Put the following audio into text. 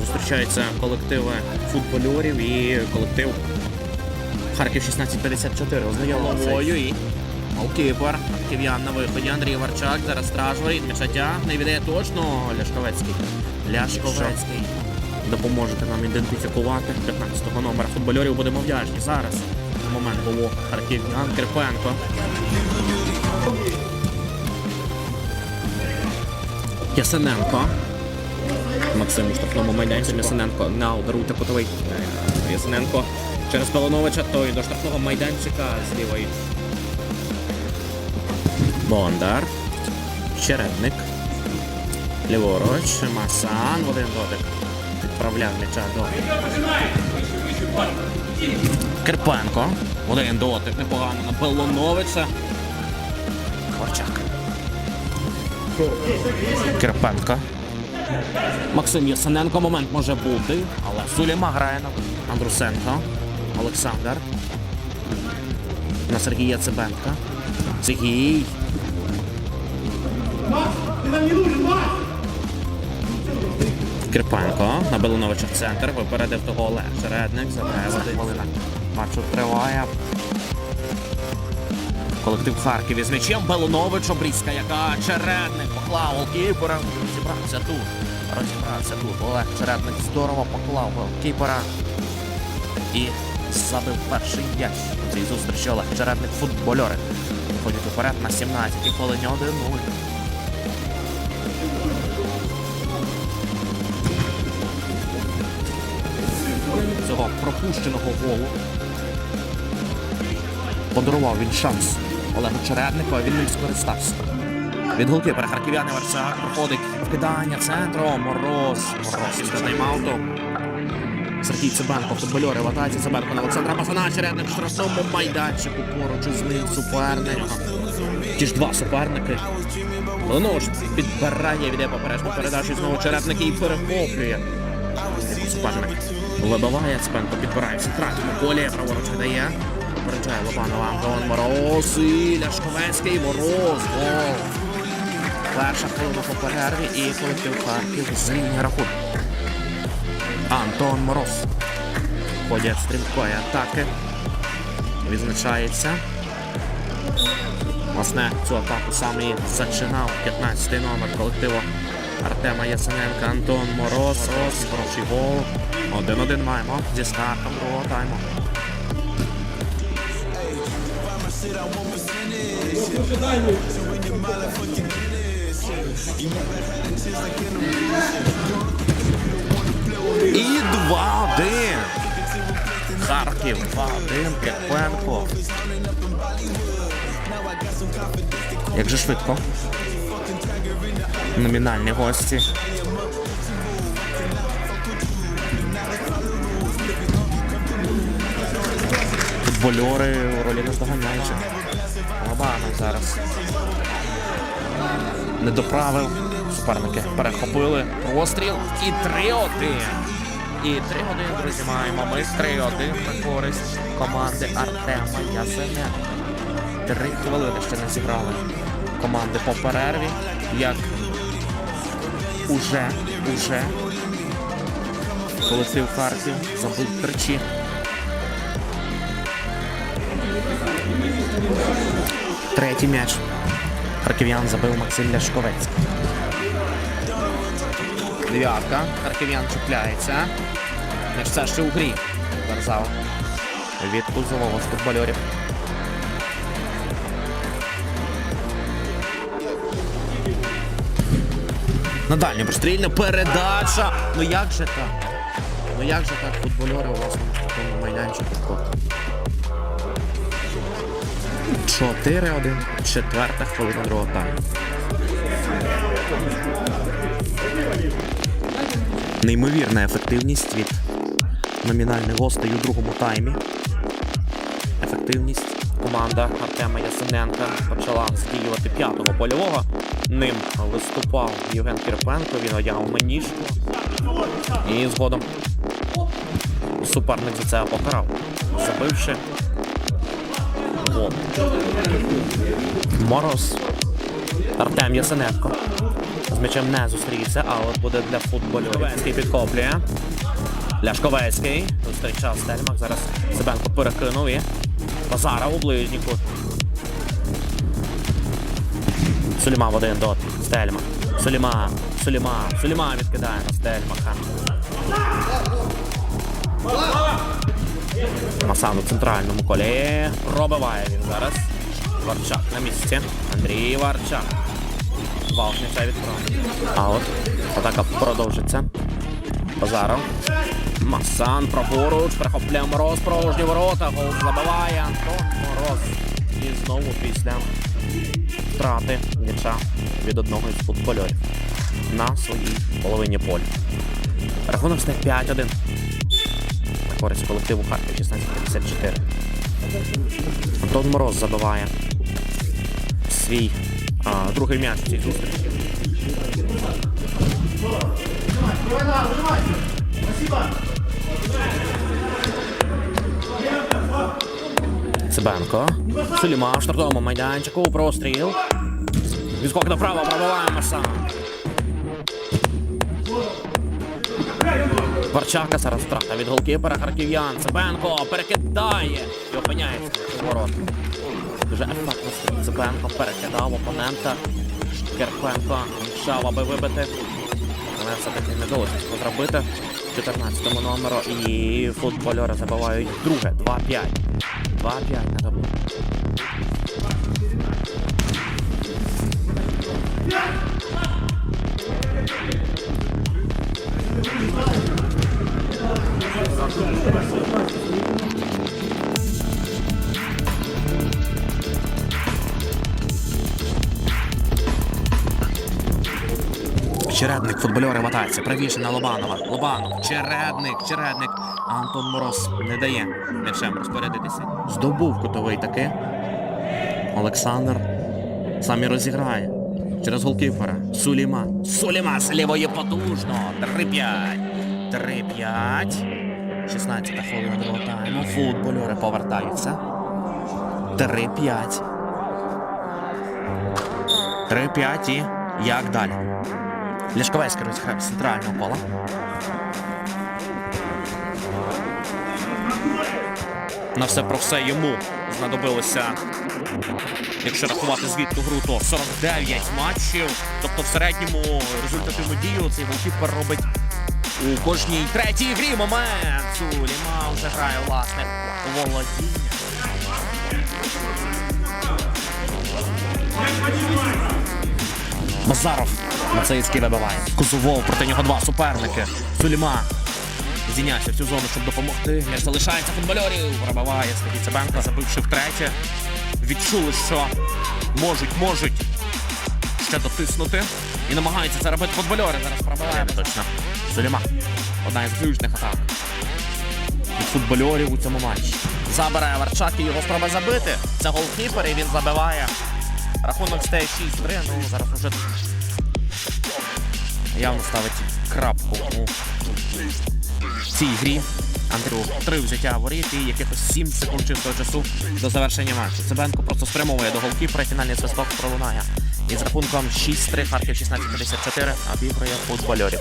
зустрічаються колективи футбольорів і колектив Харків 1654. Ознайомлюю і голкіпер. Ків'ян на виході. Андрій Варчак. Зараз стражворіт. М'яча тягне. Віддає точно. Ляшковецький. Ляшковецький. Допоможете нам ідентифікувати 15-го номера футбольорів. Будемо вдячні. Зараз на момент було Харків'ян Кирпенко. Ясененко. Максим у штрафному майданчику. Ясененко на ударуйте кутовий. Ясененко через Палановича. Той до штрафного майданчика з лівої. Бондар. Чередник. Ліворуч. Масан. Один дотик. Відправляв м'яча до. Кирпенко. Один дотик. Непогано на Пелоновича. Хворчак. Кирпенко. Максим Ясененко. Момент може бути. Але Суліма грає на Андрусенко. Олександр. На Сергія Цибенка. Сергій. Кирпенко на Белоновича в центр. Випередив того Олег Чередник. Забрала хвилина. Матчу триває. Колектив Харків із м'ячем. Белонович обрізка, яка Чередник поклав голкіпера. Розібрався тут. Розібрався тут. Олег Чередник здорово поклав голкіпера. І забив перший м'яч. У цій зустрічі Олег Чередник футбольори. Виходять уперед на 17-й хвилині 1-0. Цього пропущеного голу подарував він шанс Олегу Череднику, він ним скористався. Від голкіпера харків'яни Варсак проходить вкидання центром. Мороз. Мороз із тайм-ауту. Сергій Цибенко, футбольори в атаці. Цибенко на Олександра Масана. Чередник в штрафному майданчику. Поруч із ним суперник. Ті ж два суперники. Леонович підбирає, віде попережну передачу. Знову чередник і перехоплює. Суперник вибиває Цибенко, підбирає в центральному полі. Праворуч віддає. Попереджає Лобанова Антон Мороз і Ляшковецький. Мороз. Гол. Перша хвилина по перерві і колектив Харків з лінії рахунку. Антон Мороз. Ході стрімкої атаки. Відзначається. Власне, цю атаку сам і зачинав 15-й номер колективу Артема Ясененка. Антон Мороз. Мороз. Хороший гол. 1-1 маємо зі стартом другого тайму. І 2-1. Харків 2-1. Кирпенко. Як же швидко. Номінальні гості. Футбольори у ролі наздоганяючих. Лобанов зараз. Не доправив. Суперники перехопили простріл. І 3-1. І 3-1, друзі, маємо. Ми 3-1 на користь команди Артема Ясененка. Три хвилини ще не зіграли команди по перерві. Як уже, уже колектив Харків забив тричі. Третій м'яч. Харків'ян забив Максим Ляшковецький. Дев'ятка. Харків'ян чіпляється. М'яч все ще у грі. Барзал. Від Кузового з футбольорів. На дальню прострільна передача. Ну як же так? Ну як же так футбольори у власному штрафному майданчику? 4-1. Четверта хвилина другого тайму. Неймовірна ефективність від номінальних гостей у другому таймі. Ефективність. Команда Артема Ясененка почала задіювати п'ятого польового. Ним виступав Євген Кирпенко, він одягав маніжку. І згодом суперник за це покарав, забивши гол. Мороз. Артем Ясененко. З м'ячем не зустрівся, а от буде для футболю. Ковецький підхоплює. Ляшковецький. Зустрічав Стельмах. Зараз Себенко перекинув і Базаров у ближній кут. Суліма в один дот. Стельмах. Суліма. Суліма. Суліма відкидає на Стельмаха. Масан у центральному колі. Пробиває він зараз. Варчак на місці. Андрій Варчак. М'яча від А от атака продовжиться. Базаров. Масан праворуч. Перехопляє Мороз. Порожні ворота. Гол забиває Антон Мороз. І знову після втрати м'яча від одного із футбольорів на своїй половині поля. Рахунок стає 5-1 на користь колективу Харків 1654. Антон Мороз забиває свій а, другий м'яч в цій зустрічі. Цибенко. Суліма в штрафному майданчику. Простріл. Відскок направо, пробиває. Варчака зараз втрата від голкіпера харків'ян. Цибенко перекидає і опиняється у ворот. Дуже ефектно Цибенко перекидав опонента. Керпенко мішав, аби вибити. Але все-таки не вдалося зробити. 14 номеру і футбольори забивають друге. 2-5. 2-5 на табло. Чередник, футбольори в атаці. Правіше на Лобанова. Лобанов. Чередник, чередник. Антон Мороз не дає м'ячем розпорядитися. Здобув кутовий таки. Олександр сам і розіграє. Через голкіпера. Суліма. Суліма з лівої потужно. 3-5. 3-5. 16 хвилина другого тайму. Футбольори повертаються. 3-5. 3-5 і як далі? Ляшковецький розіграв з центрального пола. На все про все йому знадобилося, якщо рахувати звідти гру, то 49 матчів. Тобто в середньому результативну дію цей голкіпер робить у кожній третій грі момент. Суліма вже грає власне володіння. Мазаров Мацаїцький вибиває. Кузовов проти нього два суперники. Суліма в цю зону, щоб допомогти. М'яч залишається футбольорів. Пробиває Сергій Цибенко, забивши втретє. Відчули, що можуть, можуть ще дотиснути. І намагаються це робити футбольори. Зараз пробиває точно. Суліма. Одна із ключних атак. Футбольорів у цьому матчі. Забирає Варчак і його спроба забити. Це голкіпер і він забиває. Рахунок стає 6-3, ну зараз уже явно ставить крапку у цій грі. Андрю три взяття воріт і якихось 7 секунд чистого часу до завершення матчу. Цибенко просто спрямовує до голкіпера, фінальний свисток пролунає. І з рахунком 6-3 Харків 16-54 обігрує футбольорів.